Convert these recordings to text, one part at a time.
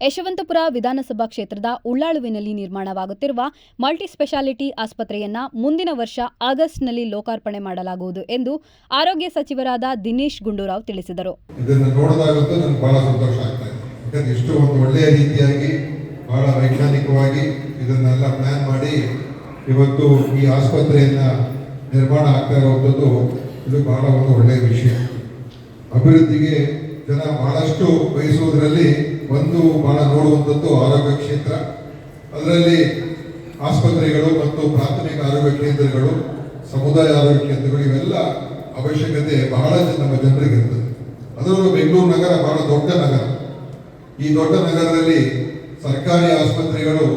ಯಶವಂತಪುರ ವಿಧಾನಸಭಾ ಕ್ಷೇತ್ರದ ಉಳ್ಳಾಳುವಿನಲ್ಲಿ ನಿರ್ಮಾಣವಾಗುತ್ತಿರುವ ಮಲ್ಟಿ ಸ್ಪೆಷಾಲಿಟಿ ಆಸ್ಪತ್ರೆಯನ್ನ ಮುಂದಿನ ವರ್ಷ ಆಗಸ್ಟ್ನಲ್ಲಿ ಲೋಕಾರ್ಪಣೆ ಮಾಡಲಾಗುವುದು ಎಂದು ಆರೋಗ್ಯ ಸಚಿವರಾದ ದಿನೇಶ್ ಗುಂಡೂರಾವ್ ತಿಳಿಸಿದರು. ಇದನ್ನು ನೋಡಿದಾಗಂತೂ ನನಗೆ ಬಹಳ ವೈಜ್ಞಾನಿಕವಾಗಿ ಇದನ್ನೆಲ್ಲ ಪ್ಲಾನ್ ಮಾಡಿ ಇವತ್ತು ಈ ಆಸ್ಪತ್ರೆಯನ್ನ ನಿರ್ಮಾಣ ಆಗ್ತಾ ಇರುವಂಥದ್ದು ಇದು ಬಹಳ ಒಂದು ಒಳ್ಳೆಯ ವಿಷಯ. ಅಭಿವೃದ್ಧಿಗೆ ಜನ ಬಹಳಷ್ಟು ಬಯಸುವುದರಲ್ಲಿ ಒಂದು ಬಹಳ ನೋಡುವಂಥದ್ದು ಆರೋಗ್ಯ ಕ್ಷೇತ್ರ. ಅದರಲ್ಲಿ ಆಸ್ಪತ್ರೆಗಳು ಮತ್ತು ಪ್ರಾಥಮಿಕ ಆರೋಗ್ಯ ಕೇಂದ್ರಗಳು, ಸಮುದಾಯ ಆರೋಗ್ಯ ಕೇಂದ್ರಗಳು ಇವೆಲ್ಲ ಅವಶ್ಯಕತೆ ಬಹಳ ನಮ್ಮ ಜನರಿಗೆ ಇರ್ತದೆ. ಅದರಲ್ಲೂ ಬೆಂಗಳೂರು ನಗರ ಬಹಳ ದೊಡ್ಡ ನಗರ. ಈ ದೊಡ್ಡ ನಗರದಲ್ಲಿ ಸರ್ಕಾರಿ ಆಸ್ಪತ್ರೆಗಳು,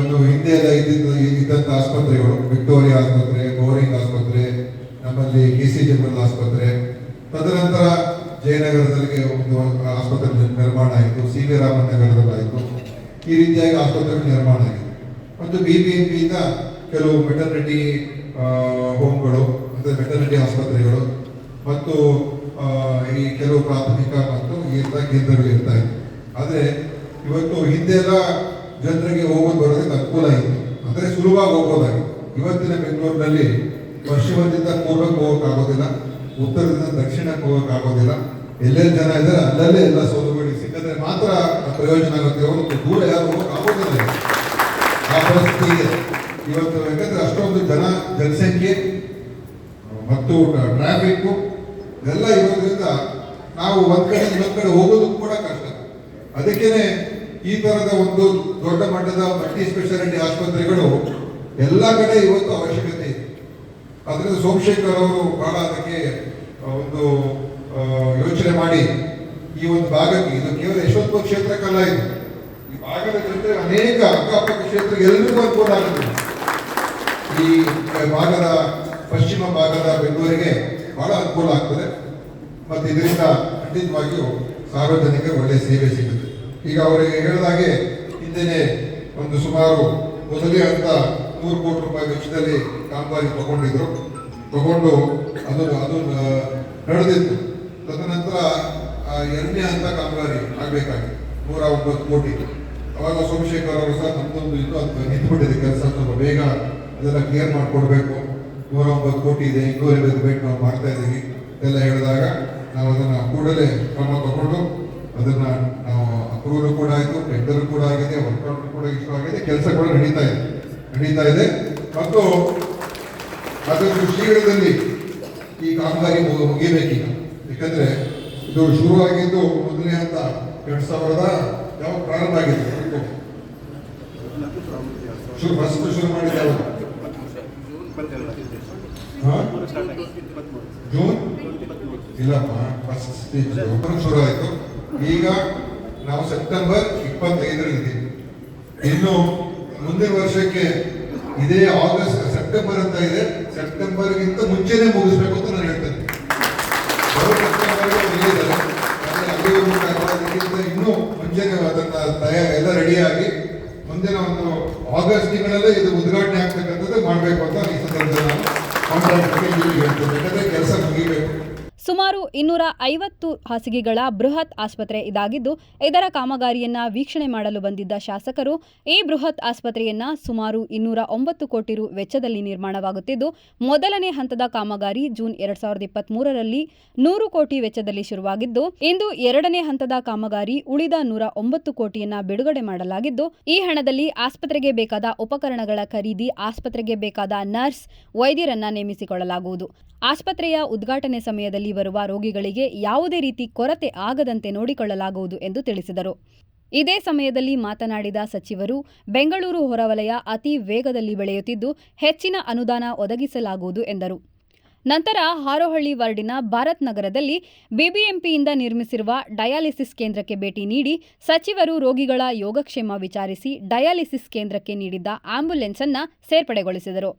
ಒಂದು ಹಿಂದೆ ಇದ್ದಿದ್ದ, ಇದ್ದಂಥ ಆಸ್ಪತ್ರೆಗಳು, ವಿಕ್ಟೋರಿಯಾ ಆಸ್ಪತ್ರೆ, ಬೋರಿಂಗ್ ಆಸ್ಪತ್ರೆ, ನಮ್ಮಲ್ಲಿ ಕೆ ಸಿ ಜನರಲ್ ಆಸ್ಪತ್ರೆ. ತದನಂತರ ಜಯನಗರದಲ್ಲಿ ಒಂದು ಆಸ್ಪತ್ರೆ ನಿರ್ಮಾಣ ಆಯಿತು ಸಿ ವಿ ರಾಮನ್ ನಗರದಲ್ಲಿ ಆಯಿತು ಈ ರೀತಿಯಾಗಿ ಆಸ್ಪತ್ರೆಗಳು ನಿರ್ಮಾಣ ಆಗಿದೆ. ಮತ್ತು ಬಿ ಬಿ ಎಂ ಪಿಯಿಂದ ಕೆಲವು ಮೆಟರ್ನಿಟಿ ಹೋಮ್ಗಳು ಮತ್ತು ಮೆಟರ್ನಿಟಿ ಆಸ್ಪತ್ರೆಗಳು, ಮತ್ತು ಈ ಕೆಲವು ಪ್ರಾಥಮಿಕ ಮತ್ತು ಎಲ್ಲ ಕೇಂದ್ರಗಳು ಇರ್ತಾ ಇತ್ತು ಆದರೆ ಇವತ್ತು ಹಿಂದೆಲ್ಲ ಜನರಿಗೆ ಹೋಗೋದು ಬರೋದಕ್ಕೆ ಅನುಕೂಲ ಇತ್ತು ಅಂದರೆ ಸುಲಭವಾಗಿ ಹೋಗೋದಾಗಿತ್ತು ಇವತ್ತಿನ ಬೆಂಗಳೂರಿನಲ್ಲಿ ಪಶ್ಚಿಮದಿಂದ ಪೂರ್ವಕ್ಕೆ ಹೋಗೋಕ್ಕಾಗೋದಿಲ್ಲ. ಉತ್ತರದಿಂದ ದಕ್ಷಿಣಕ್ಕೆ ಹೋಗೋಕ್ಕಾಗೋದಿಲ್ಲ ಎಲ್ಲೆಲ್ಲಿ ಜನ ಇದ್ದಾರೆ ಅಲ್ಲಲ್ಲೇ ಎಲ್ಲ ಸೌಲಭ್ಯಗಳಿಗೆ ಸಿಕ್ಕಿದ್ರೆ ಮಾತ್ರ ಪ್ರಯೋಜನ ಆಗುತ್ತೆ. ಅವರು ದೂರ ಯಾರು ಹೋಗೋಕ್ಕಾಗೋದಿಲ್ಲ ಆಗೋದಿಲ್ಲ ಆ ಪರಿಸ್ಥಿತಿ ಇದೆ. ಇವತ್ತು ಯಾಕಂದ್ರೆ ಅಷ್ಟೊಂದು ಜನ, ಜನಸಂಖ್ಯೆ, ಮತ್ತು ಟ್ರಾಫಿಕ್ ಎಲ್ಲ ಇರೋದ್ರಿಂದ ನಾವು ಒಂದ್ ಕಡೆ ಇನ್ನೊಂದ್ ಕಡೆ ಹೋಗೋದು ಕೂಡ ಕಷ್ಟ. ಅದಕ್ಕೇನೆ ಈ ತರದ ಒಂದು ದೊಡ್ಡ ಮಟ್ಟದ ಮಲ್ಟಿ ಸ್ಪೆಷಾಲಿಟಿ ಆಸ್ಪತ್ರೆಗಳು ಎಲ್ಲ ಕಡೆ ಇವತ್ತು ಅವಶ್ಯಕತೆ ಅದರಿಂದ ಸೋಮಶೇಖರ್ ಅವರು ಬಹಳ ಅದಕ್ಕೆ ಒಂದು ಯೋಚನೆ ಮಾಡಿ ಈ ಒಂದು ಭಾಗಕ್ಕೆ. ಇದು ಕೇವಲ ಯಶವಂತಪುರ ಕ್ಷೇತ್ರಕ್ಕಲ್ಲ ಇದು. ಈ ಭಾಗದ ಜೊತೆ ಅನೇಕ ಅಕ್ಕಪಕ್ಕ ಕ್ಷೇತ್ರ ಎಲ್ಲರಿಗೂ ಅನುಕೂಲ ಆಗುತ್ತೆ. ಈ ಭಾಗದ, ಪಶ್ಚಿಮ ಭಾಗದ ಬೆಂಗಳೂರಿಗೆ ಬಹಳ ಅನುಕೂಲ ಆಗ್ತದೆ. ಮತ್ತು ಇದರಿಂದ ಖಂಡಿತವಾಗಿಯೂ ಸಾರ್ವಜನಿಕ ಒಳ್ಳೆಯ ಸೇವೆ ಸಿಗುತ್ತೆ. ಈಗ ಅವರಿಗೆ ಹೇಳಿದಾಗೆ ಹಿಂದೆನೆ ಒಂದು ಸುಮಾರು ಮೊದಲೇ ಅಂತ ನೂರು ಕೋಟಿ ರೂಪಾಯಿ ವೆಚ್ಚದಲ್ಲಿ ಕಾಮಗಾರಿ ತಗೊಂಡಿದ್ರು. ತಗೊಂಡು ಅದು ಅದು ನಡೆದಿತ್ತು. ತದನಂತರ ಎರಡನೇ ಹಂತ ಕಾಮಗಾರಿ ಆಗಬೇಕಾಗಿತ್ತು. ನೂರ ಒಂಬತ್ತು ಕೋಟಿ. ಅವಾಗ ಸೋಮಶೇಖರ್ ಅವರು ಸಹ ನಮ್ಮದೊಂದು ಇದು ಅದು ನಿಂತ್ಬಿಟ್ಟಿದೆ ಕೆಲಸ ಸ್ವಲ್ಪ ಬೇಗ. ಅದೆಲ್ಲ ಕ್ಲಿಯರ್ ಮಾಡಿಕೊಡ್ಬೇಕು. ನೂರ ಒಂಬತ್ತು ಕೋಟಿ ಇದೆ ಇನ್ನೂರೈವತ್ತು ಬೇಕು ನಾವು ಮಾಡ್ತಾ ಇದ್ದೀವಿ. ಎಲ್ಲ ಹೇಳಿದಾಗ ನಾವು ಅದನ್ನು ಕೂಡಲೇ ಕ್ರಮ ತಗೊಂಡು ಅದನ್ನು ನಾವು ಅಪ್ರೂವಲ್ ಕೂಡ ಆಯಿತು ಟೆಂಡರ್ ಕೂಡ ಆಗಿದೆ ವರ್ಕೌಟ್ ಕೂಡ ಇಷ್ಟ ಆಗಿದೆ, ಕೆಲಸ ಕೂಡ ನಡೀತಾ ಇದೆ. ನಡೀತಾ ಇದೆ. ಮತ್ತು ಅದನ್ನು ಶೀಘ್ರದಲ್ಲಿ ಈ ಕಾಮಗಾರಿ ಮುಗಿಯಬೇಕೀಗ. ಯಾಕಂದ್ರೆ ಇದು ಶುರುವಾಗಿದ್ದು ಮೊದಲನೇ ಹಂತ ಎರಡು ಸಾವಿರದ ಯಾವ ಪ್ರಾರಂಭ ಆಗಿದೆ? ಶುರು ಫಸ್ಟ್ ಶುರು ಮಾಡಿದ ಯಾವಾಗ? ಹಾ? ಜೂನ್? ಇಲ್ಲಪ್ಪ ಶುರು ಆಯಿತು. ಈಗ ನಾವು ಸೆಪ್ಟೆಂಬರ್ ಇಪ್ಪತ್ತೈದರಲ್ಲಿದ್ದೀವಿ ಇನ್ನು ಮುಂದಿನ ವರ್ಷಕ್ಕೆ ಇದೇ ಆಗಸ್ಟ್ ಸೆಪ್ಟೆಂಬರ್ ಅಂತ ಇದೆ. ಸೆಪ್ಟೆಂಬರ್ಗಿಂತ ಮುಂಚೆನೆ ಮುಗಿಸ್ಬೇಕು ಅಂತ ನಾನು ಹೇಳ್ತೇನೆ. ಇನ್ನೂ ಮುಂಚೆನೆ ಅದನ್ನ ತಯಾರ ಎಲ್ಲ ರೆಡಿಯಾಗಿ ಮುಂದಿನ ಒಂದು ಆಗಸ್ಟ್ ತಿಂಗಳಲ್ಲೇ ಇದು ಉದ್ಘಾಟನೆ ಆಗ್ತಕ್ಕಂಥದ್ದು ಮಾಡಬೇಕು ಅಂತ ಈ ಸಂದರ್ಭದಲ್ಲಿ ನಾನು ಕಾಂಟ್ರಾಕ್ಟ್ ಹೇಳ್ತೇನೆ ಯಾಕಂದ್ರೆ ಕೆಲಸ ಮುಗಿಬೇಕು ಸುಮಾರು ಇನ್ನೂರ ಐವತ್ತು ಹಾಸಿಗೆಗಳ ಬೃಹತ್ ಆಸ್ಪತ್ರೆ ಇದಾಗಿದ್ದು, ಇದರ ಕಾಮಗಾರಿಯನ್ನ ವೀಕ್ಷಣೆ ಮಾಡಲು ಬಂದಿದ್ದ ಶಾಸಕರು, ಈ ಬೃಹತ್ ಆಸ್ಪತ್ರೆಯನ್ನ ಸುಮಾರು ಇನ್ನೂರ ಒಂಬತ್ತು ಕೋಟಿ ರು ವೆಚ್ಚದಲ್ಲಿ ನಿರ್ಮಾಣವಾಗುತ್ತಿದ್ದು, ಮೊದಲನೇ ಹಂತದ ಕಾಮಗಾರಿ ಜೂನ್ ಎರಡ್ ಸಾವಿರದ ಇಪ್ಪತ್ಮೂರರಲ್ಲಿ ನೂರು ಕೋಟಿ ವೆಚ್ಚದಲ್ಲಿ ಶುರುವಾಗಿದ್ದು, ಇಂದು ಎರಡನೇ ಹಂತದ ಕಾಮಗಾರಿ ಉಳಿದ ನೂರ ಒಂಬತ್ತು ಕೋಟಿಯನ್ನ ಬಿಡುಗಡೆ ಮಾಡಲಾಗಿದ್ದು, ಈ ಹಣದಲ್ಲಿ ಆಸ್ಪತ್ರೆಗೆ ಬೇಕಾದ ಉಪಕರಣಗಳ ಖರೀದಿ, ಆಸ್ಪತ್ರೆಗೆ ಬೇಕಾದ ನರ್ಸ್, ವೈದ್ಯರನ್ನ ನೇಮಿಸಿಕೊಳ್ಳಲಾಗುವುದು. ಆಸ್ಪತ್ರೆಯ ಉದ್ಘಾಟನೆ ಸಮಯದಲ್ಲಿ ಬರುವ ರೋಗಿಗಳಿಗೆ ಯಾವುದೇ ರೀತಿ ಕೊರತೆ ಆಗದಂತೆ ನೋಡಿಕೊಳ್ಳಲಾಗುವುದು ಎಂದು ತಿಳಿಸಿದರು ಇದೇ ಸಮಯದಲ್ಲಿ ಮಾತನಾಡಿದ ಸಚಿವರು, ಬೆಂಗಳೂರು ಹೊರವಲಯ ಅತಿ ವೇಗದಲ್ಲಿ ಬೆಳೆಯುತ್ತಿದ್ದು ಹೆಚ್ಚಿನ ಅನುದಾನ ಒದಗಿಸಲಾಗುವುದು ಎಂದರು ನಂತರ ಹಾರೋಹಳ್ಳಿ ವಾರ್ಡಿನ ಭಾರತ್ ನಗರದಲ್ಲಿ ಬಿಬಿಎಂಪಿಯಿಂದ ನಿರ್ಮಿಸಿರುವ ಡಯಾಲಿಸಿಸ್ ಕೇಂದ್ರಕ್ಕೆ ಭೇಟಿ ನೀಡಿ ಸಚಿವರು ರೋಗಿಗಳ ಯೋಗಕ್ಷೇಮ ವಿಚಾರಿಸಿ ಡಯಾಲಿಸಿಸ್ ಕೇಂದ್ರಕ್ಕೆ ನೀಡಿದ್ದ ಆಂಬ್ಯುಲೆನ್ಸ್ ಅನ್ನ ಸೇರ್ಪಡೆಗೊಳಿಸಿದರು.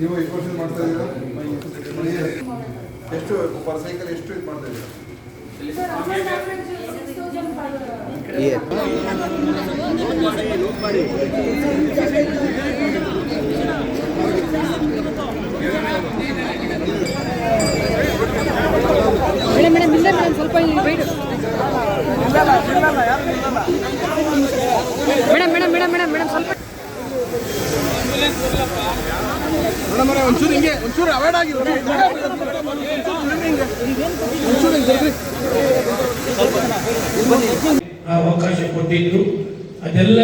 ನೀವು ಎಷ್ಟು ಮಾಡ್ತಾ ಇದ್ದೀರಾ ಎಷ್ಟು ಪರ್ ಸೈಕಲ್ ಎಷ್ಟು ಇದು ಮಾಡ್ತಾ ಇದ್ದೀರಾ Yes. ಸ್ವಲ್ಪ ಇಲ್ಲಿ wait. Madam madam madam madam madam ಸ್ವಲ್ಪ ಮೇಡಮ್ ಒಂಚೂರು ಹಿಂಗೆ, ಒಂಚೂರು ಅವಾಯ್ಡ್ ಆಗಿ ಒಂಚೂರು ಹಿಂಗೆ ಬರ್ರಿ ಆ ಅವಕಾಶ ಕೊಟ್ಟಿದ್ರು ಅದೆಲ್ಲ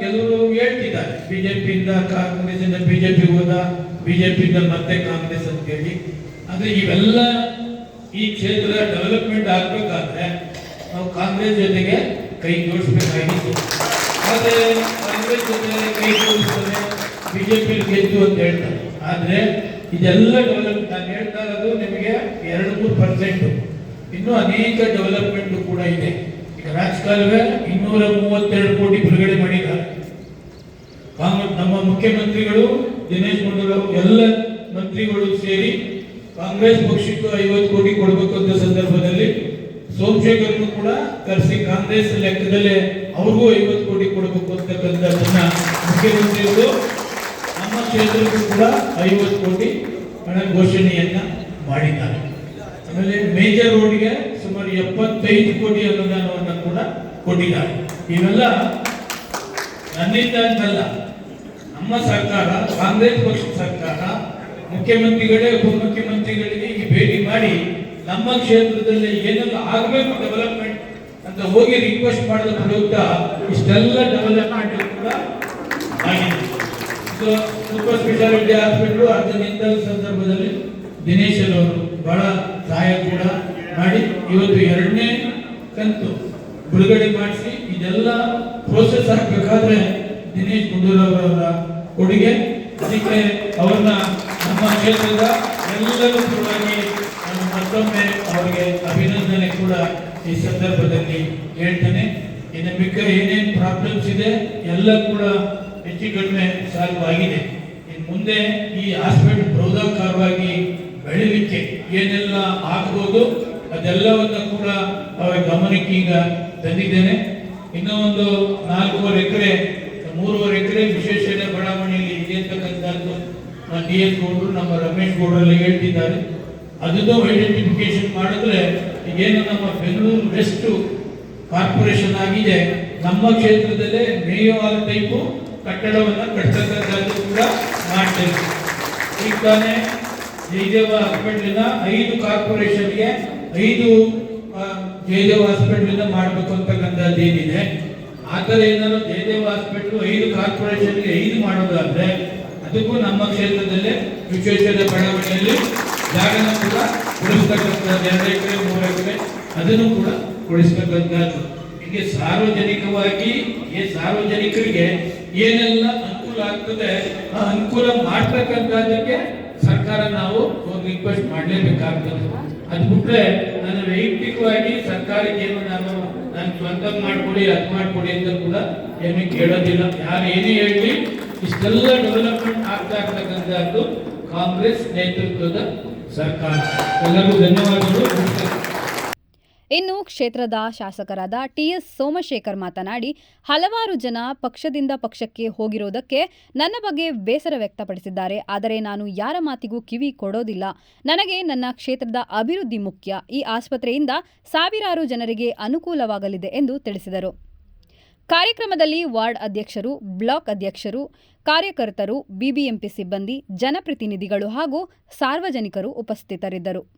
ಕೆಲವರು ಹೇಳ್ತಿದ್ದಾರೆ. ಬಿಜೆಪಿಯಿಂದ ಕಾಂಗ್ರೆಸ್ಸಿಂದ ಬಿಜೆಪಿ ಹೋದ, ಬಿಜೆಪಿಯಿಂದ ಮತ್ತೆ ಕಾಂಗ್ರೆಸ್ ಅಂತ ಹೇಳಿ. ಆದ್ರೆ ಇವೆಲ್ಲ ಈ ಕ್ಷೇತ್ರ ಡೆವಲಪ್ಮೆಂಟ್ ಆಗ್ಬೇಕಾದ್ರೆ ನಾವು ಕಾಂಗ್ರೆಸ್ ಜೊತೆಗೆ ಕೈ ಜೋಡಿಸ್ಬೇಕಾಗಿತ್ತು. ಆದರೆ ಕಾಂಗ್ರೆಸ್ ಜೊತೆ ಕೈ ಜೋಡಿಸ್ತಾರೆ. ಬಿಜೆಪಿ ಗೆದ್ದು ಅಂತ ಹೇಳ್ತಾರೆ. ಆದರೆ ಇದೆಲ್ಲ ಡೆವಲಪ್ ನಾನು ಹೇಳ್ತಾ ಇರೋದು ನಿಮಗೆ ಎರಡು ಮೂರು ಪರ್ಸೆಂಟ್ ಇನ್ನೂ ಅನೇಕ ಡೆವಲಪ್ಮೆಂಟ್ ಕೂಡ ಇದೆ. ಈಗ ರಾಜಕಾಲುವೆ ಇನ್ನೂರ ಮೂವತ್ತೆರಡು ಕೋಟಿ ಬಿಡುಗಡೆ ಮಾಡಿದ್ದಾರೆ ಕಾಂಗ್ರೆಸ್ ನಮ್ಮ ಮುಖ್ಯಮಂತ್ರಿಗಳು, ದಿನೇಶ್ ಗುಂಡೂರಾವ್ ಎಲ್ಲ ಮಂತ್ರಿಗಳು ಸೇರಿ ಕಾಂಗ್ರೆಸ್ ಪಕ್ಷಕ್ಕೂ ಐವತ್ತು ಕೋಟಿ ಕೊಡಬೇಕು ಅಂತ ಸಂದರ್ಭದಲ್ಲಿ ಸೋಮಶೇಖರ್ನು ಕೂಡ ಕರೆಸಿ ಕಾಂಗ್ರೆಸ್ ಲೆಕ್ಕದಲ್ಲೇ ಅವ್ರಿಗೂ ಐವತ್ತು ಕೋಟಿ ಕೊಡಬೇಕು ಅಂತಕ್ಕಂಥದ್ದನ್ನ ಮುಖ್ಯಮಂತ್ರಿಗಳು ಕ್ಷೇತ್ರಕ್ಕೂ ಕೂಡ ಐವತ್ತು ಕೋಟಿ ಹಣ ಘೋಷಣೆಯನ್ನ ಮಾಡಿದ್ದಾರೆ. ಆಮೇಲೆ ಮೇಜರ್ ರೋಡ್ಗೆ ಸುಮಾರು ಎಪ್ಪತ್ತೈದು ಕೋಟಿ ಅನುದಾನವನ್ನು ಕೂಡ ಕೊಟ್ಟಿದ್ದಾರೆ. ಇವೆಲ್ಲ ನನ್ನಿಂದ ಅಂತಲ್ಲ ನಮ್ಮ ಸರ್ಕಾರ, ಕಾಂಗ್ರೆಸ್ ಪಕ್ಷದ ಸರ್ಕಾರ, ಮುಖ್ಯಮಂತ್ರಿಗಳೇ ಉಪಮುಖ್ಯಮಂತ್ರಿಗಳಿಗೆ ಭೇಟಿ ಮಾಡಿ ನಮ್ಮ ಕ್ಷೇತ್ರದಲ್ಲಿ ಏನೆಲ್ಲ ಆಗಬೇಕು ಡೆವಲಪ್ಮೆಂಟ್ ಅಂತ ಹೋಗಿ ರಿಕ್ವೆಸ್ಟ್ ಮಾಡಿದ ಪ್ರಯುಕ್ತ ಇಷ್ಟೆಲ್ಲ ಡೆವಲಪ್ಮೆಂಟ್ ಕೂಡ ಆಗಿದೆ. ಇದು ಸೂಪರ್ ಸ್ಪೆಷಾಲಿಟಿ ಹಾಸ್ಪಿಟ್ಲು ಅರ್ಧ ಸಂದರ್ಭದಲ್ಲಿ ದಿನೇಶ್ ಅವರು ಬಹಳ ಸಹಾಯ ಕೂಡ ಮಾಡಿ ಇವತ್ತು ಎರಡನೇ ಕಂತು ಬಿಡುಗಡೆ ಮಾಡಿಸಿ ಇದೆಲ್ಲ ಪ್ರೋಸೆಸ್ ಆಗಬೇಕಾದ್ರೆ ದಿನೇಶ್ ಗುಂಡೂರವರವರ ಕೊಡುಗೆ. ಅದಕ್ಕೆ ಅವ್ರನ್ನ ನಮ್ಮ ಕ್ಷೇತ್ರದ ಎಲ್ಲರೂ ಪರವಾಗಿ ನಾನು ಮತ್ತೊಮ್ಮೆ ಅವರಿಗೆ ಅಭಿನಂದನೆ ಕೂಡ ಈ ಸಂದರ್ಭದಲ್ಲಿ ಹೇಳ್ತೇನೆ. ಇನ್ನು ಮಿಕ್ಕ ಏನೇನು ಪ್ರಾಬ್ಲಮ್ಸ್ ಇದೆ ಎಲ್ಲ ಕೂಡ ಹೆಚ್ಚು ಕಡಿಮೆ ಸಾಲ್ವ್ ಇನ್ನು ಮುಂದೆ ಈ ಹಾಸ್ಪಿಟಲ್ ಬೃಹದಾಕಾರವಾಗಿ ಬೆಳಿಲಿಕ್ಕೆ ಏನೆಲ್ಲ ಆಗ್ಬೋದು ಅದೆಲ್ಲವನ್ನು ಕೂಡ ಅವರ ಗಮನಕ್ಕೆ ಈಗ ತಂದಿದ್ದೇನೆ. ಇನ್ನೂ ಒಂದು ನಾಲ್ಕೂವರೆ ಎಕರೆ, ಮೂರುವರೆ ಎಕರೆ ವಿಶೇಷ ಬಡಾವಣೆಯಲ್ಲಿ ಇದೆ ಅಂತಕ್ಕಂಥದ್ದು ಡಿ ಎಸ್ ಗೌಡರು, ನಮ್ಮ ರಮೇಶ್ ಗೌಡರಲ್ಲಿ ಹೇಳ್ತಿದ್ದಾರೆ. ಅದನ್ನು ಐಡೆಂಟಿಫಿಕೇಶನ್ ಮಾಡಿದ್ರೆ ಏನು ನಮ್ಮ ಬೆಂಗಳೂರು ವೆಸ್ಟ್ ಕಾರ್ಪೊರೇಷನ್ ಆಗಿದೆ. ನಮ್ಮ ಕ್ಷೇತ್ರದಲ್ಲೇ ಮೇಯವಾದ ಟೈಪು ಕಟ್ಟಡವನ್ನು ಕಟ್ಟತಕ್ಕಂಥದ್ದು ಕೂಡ ಮಾಡ್ತೇವೆ. ಈಗ ತಾನೇ ಜಯದೇವ ಹಾಸ್ಪಿಟ್ಲಿನ ಐದು ಕಾರ್ಪೊರೇಷನ್ಗೆ ಐದು ಜಯದೇವ ಹಾಸ್ಪಿಟ್ಲಿಂದ ಮಾಡಬೇಕು ಅಂತಕ್ಕಂಥದ್ದು ಏನಿದೆ ಆ ಥರ ಏನಾದ್ರು ಜಯದೇವ ಹಾಸ್ಪಿಟ್ಲು ಐದು ಕಾರ್ಪೊರೇಷನ್ಗೆ ಐದು ಮಾಡೋದಾದರೆ ಅದಕ್ಕೂ ನಮ್ಮ ಕ್ಷೇತ್ರದಲ್ಲೇ ವಿಶ್ವೇಶ್ವರ ಬಡಾವಣೆಯಲ್ಲಿ ಜಾಗನ ಕೂಡ ಕೊಡಿಸ್ತಕ್ಕಂಥದ್ದು ಎರಡು ಎಕರೆ, ಮೂರು ಎಕರೆ ಅದನ್ನು ಕೂಡ ಕೊಡಿಸ್ತಕ್ಕಂಥದ್ದು ಹೀಗೆ ಸಾರ್ವಜನಿಕವಾಗಿ, ಈ ಸಾರ್ವಜನಿಕರಿಗೆ ಏನೆಲ್ಲ ಅನುಕೂಲ ಆಗ್ತದೆ, ಆ ಅನುಕೂಲ ಮಾಡ್ತಕ್ಕಂಥದ್ದಕ್ಕೆ ಸರ್ಕಾರ ನಾವು ಒಂದು ರಿಕ್ವೆಸ್ಟ್ ಮಾಡಲೇಬೇಕಾಗ್ತದೆ. ಅದು ಬಿಟ್ರೆ ನಾನು ವೈಯಕ್ತಿಕವಾಗಿ ಸರ್ಕಾರಕ್ಕೆ ಏನು ನಾನು ನನ್ನ ಸ್ವಂತ ಮಾಡ್ಕೊಡಿ, ಅದು ಮಾಡ್ಕೊಡಿ ಅಂತ ಕೂಡ ಏನು ಕೇಳೋದಿಲ್ಲ. ಯಾರು ಏನೇ ಹೇಳಿ ಇಷ್ಟೆಲ್ಲ ಡೆವಲಪ್ಮೆಂಟ್ ಆಗ್ತಾ ಇರ್ತಕ್ಕಂಥದ್ದು ಕಾಂಗ್ರೆಸ್ ನೇತೃತ್ವದ ಸರ್ಕಾರ. ಎಲ್ಲರಿಗೂ ಧನ್ಯವಾದಗಳು. ಇನ್ನು ಕ್ಷೇತ್ರದ ಶಾಸಕರಾದ ಟಿಎಸ್ ಸೋಮಶೇಖರ್ ಮಾತನಾಡಿ, ಹಲವಾರು ಜನ ಪಕ್ಷದಿಂದ ಪಕ್ಷಕ್ಕೆ ಹೋಗಿರೋದಕ್ಕೆ ನನ್ನ ಬಗ್ಗೆ ಬೇಸರ ವ್ಯಕ್ತಪಡಿಸಿದ್ದಾರೆ. ಆದರೆ ನಾನು ಯಾರ ಮಾತಿಗೂ ಕಿವಿ ಕೊಡೋದಿಲ್ಲ. ನನಗೆ ನನ್ನ ಕ್ಷೇತ್ರದ ಅಭಿವೃದ್ಧಿ ಮುಖ್ಯ. ಈ ಆಸ್ಪತ್ರೆಯಿಂದ ಸಾವಿರಾರು ಜನರಿಗೆ ಅನುಕೂಲವಾಗಲಿದೆ ಎಂದು ತಿಳಿಸಿದರು. ಕಾರ್ಯಕ್ರಮದಲ್ಲಿ ವಾರ್ಡ್ ಅಧ್ಯಕ್ಷರು, ಬ್ಲಾಕ್ ಅಧ್ಯಕ್ಷರು, ಕಾರ್ಯಕರ್ತರು, ಬಿಬಿಎಂಪಿ ಸಿಬ್ಬಂದಿ, ಜನಪ್ರತಿನಿಧಿಗಳು ಹಾಗೂ ಸಾರ್ವಜನಿಕರು ಉಪಸ್ಥಿತರಿದ್ದರು.